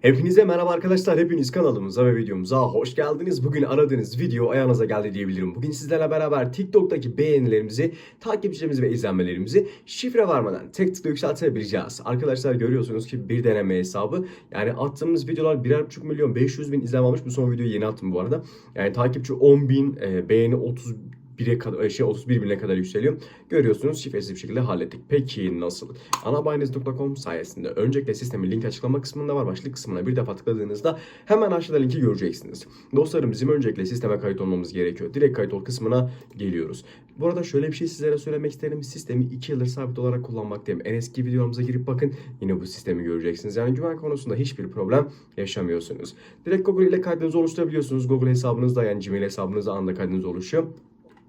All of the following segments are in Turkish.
Hepinize merhaba arkadaşlar. Hepiniz kanalımıza ve videomuza hoş geldiniz. Bugün aradığınız video ayağınıza geldi diyebilirim. Bugün sizlerle beraber TikTok'taki beğenilerimizi, takipçilerimizi ve izlenmelerimizi şifre vermeden tek tıkla yükseltebileceğiz. Arkadaşlar görüyorsunuz ki bir deneme hesabı. Yani attığımız videolar birer buçuk milyon 500 bin izlenme. Bu son videoyu yeni attım bu arada. Yani takipçi 10 bin, e, beğeni 30 1'e kadar şey 31 bine kadar yükseliyor. Görüyorsunuz şifresiz bir şekilde hallettik. Peki nasıl? Anabaynes.com sayesinde öncelikle sistemin link açıklama kısmında var. Başlık kısmına bir defa tıkladığınızda hemen aşağıda linki göreceksiniz. Dostlarım bizim öncelikle sisteme kayıt olmamız gerekiyor. Direkt kayıt ol kısmına geliyoruz. Bu arada şöyle bir şey sizlere söylemek isterim. Sistemi 2 yıldır sabit olarak kullanmaktayım. En eski videolarımıza girip bakın yine bu sistemi göreceksiniz. Yani güven konusunda hiçbir problem yaşamıyorsunuz. Direkt Google ile kaydınızı oluşturabiliyorsunuz. Google hesabınızda yani Gmail hesabınızda anında kaydınız oluşuyor.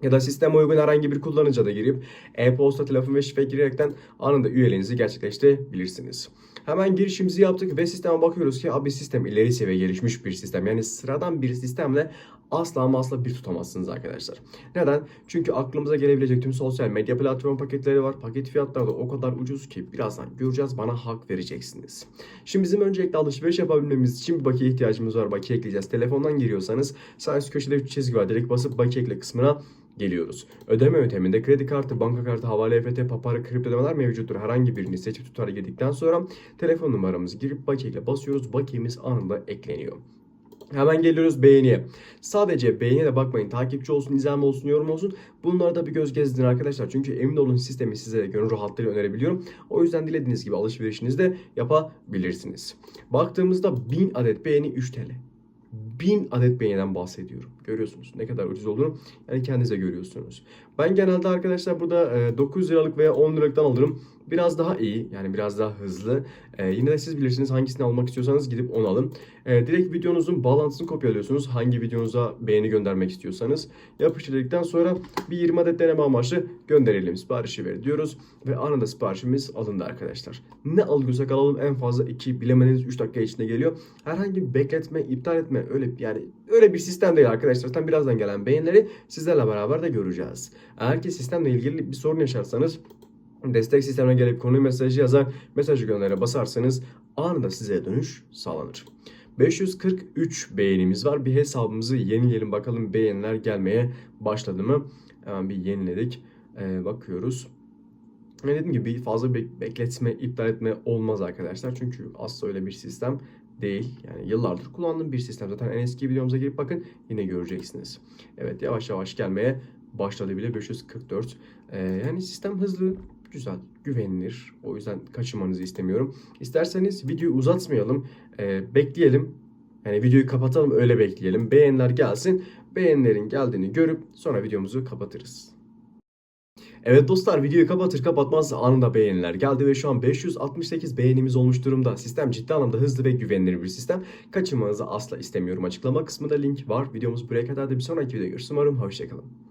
Ya da sisteme uygun herhangi bir kullanıcıya da girip e-posta, telefon ve şifre girerekten anında üyeliğinizi gerçekleştirebilirsiniz. Hemen girişimizi yaptık ve sisteme bakıyoruz ki abi sistem ileri seviye gelişmiş bir sistem. Yani sıradan bir sistemle asla ama asla bir tutamazsınız arkadaşlar. Neden? Çünkü aklımıza gelebilecek tüm sosyal medya platform paketleri var. Paket fiyatları da o kadar ucuz ki birazdan göreceğiz bana hak vereceksiniz. Şimdi bizim öncelikle alışveriş yapabilmemiz için bir bakiye ihtiyacımız var. Bakiye ekleyeceğiz. Telefondan giriyorsanız sağ üst köşede bir çizgi var. Direkt basıp bakiye ekle kısmına geliyoruz. Ödeme yönteminde kredi kartı, banka kartı, havale EFT, papara, kripto ödemeler mevcuttur. Herhangi birini seçip tutar girdikten sonra telefon numaramızı girip bakiye ile basıyoruz. Bakiyemiz anında ekleniyor. Hemen geliyoruz beğeniye. Sadece beğeniye de bakmayın. Takipçi olsun, izlenme olsun, yorum olsun. Bunlara da bir göz gezdirin arkadaşlar. Çünkü emin olun sistemi size gönül rahatlığıyla önerebiliyorum. O yüzden dilediğiniz gibi alışverişinizi de yapabilirsiniz. Baktığımızda 1000 adet beğeni 3 TL. 1000 adet beğeniden bahsediyorum. Görüyorsunuz ne kadar ucuz olduğunu. Yani kendinize görüyorsunuz. Ben genelde arkadaşlar burada e, 9 liralık veya 10 liralıktan alırım. Biraz daha iyi yani biraz daha hızlı. E, yine de siz bilirsiniz hangisini almak istiyorsanız gidip onu alın. E, direkt videonuzun bağlantısını kopyalıyorsunuz. Hangi videonuza beğeni göndermek istiyorsanız. Yapıştırdıktan sonra bir 20 adet deneme amaçlı gönderelim. Siparişi ver diyoruz. Ve anında siparişimiz alındı arkadaşlar. Ne alıyorsak alalım en fazla 2 bilemeniz 3 dakika içinde geliyor. Herhangi bir bekletme, iptal etme öyle yani öyle bir sistem değil arkadaşlar. Tam birazdan gelen beğenileri sizlerle beraber de göreceğiz. Eğer ki sistemle ilgili bir sorun yaşarsanız destek sistemine gelip konu mesajı yazar, mesajı göndere basarsanız anında size dönüş sağlanır. 543 beğenimiz var. Bir hesabımızı yenileyelim bakalım beğeniler gelmeye başladı mı? Hemen bir yeniledik. Ee, bakıyoruz. Yani dediğim gibi fazla bek- bekletme, iptal etme olmaz arkadaşlar. Çünkü asla öyle bir sistem değil. Yani yıllardır kullandığım bir sistem. Zaten en eski videomuza girip bakın yine göreceksiniz. Evet yavaş yavaş gelmeye başladı bile 544. Ee, yani sistem hızlı, güzel, güvenilir. O yüzden kaçırmanızı istemiyorum. İsterseniz videoyu uzatmayalım. ee, bekleyelim. Yani videoyu kapatalım öyle bekleyelim. Beğeniler gelsin. Beğenilerin geldiğini görüp sonra videomuzu kapatırız. Evet dostlar videoyu kapatır kapatmaz anında beğeniler geldi ve şu an 568 beğenimiz olmuş durumda. Sistem ciddi anlamda hızlı ve güvenilir bir sistem. Kaçırmanızı asla istemiyorum. Açıklama kısmında link var. Videomuz buraya kadar da bir sonraki videoda görüşürüz. Umarım hoşçakalın.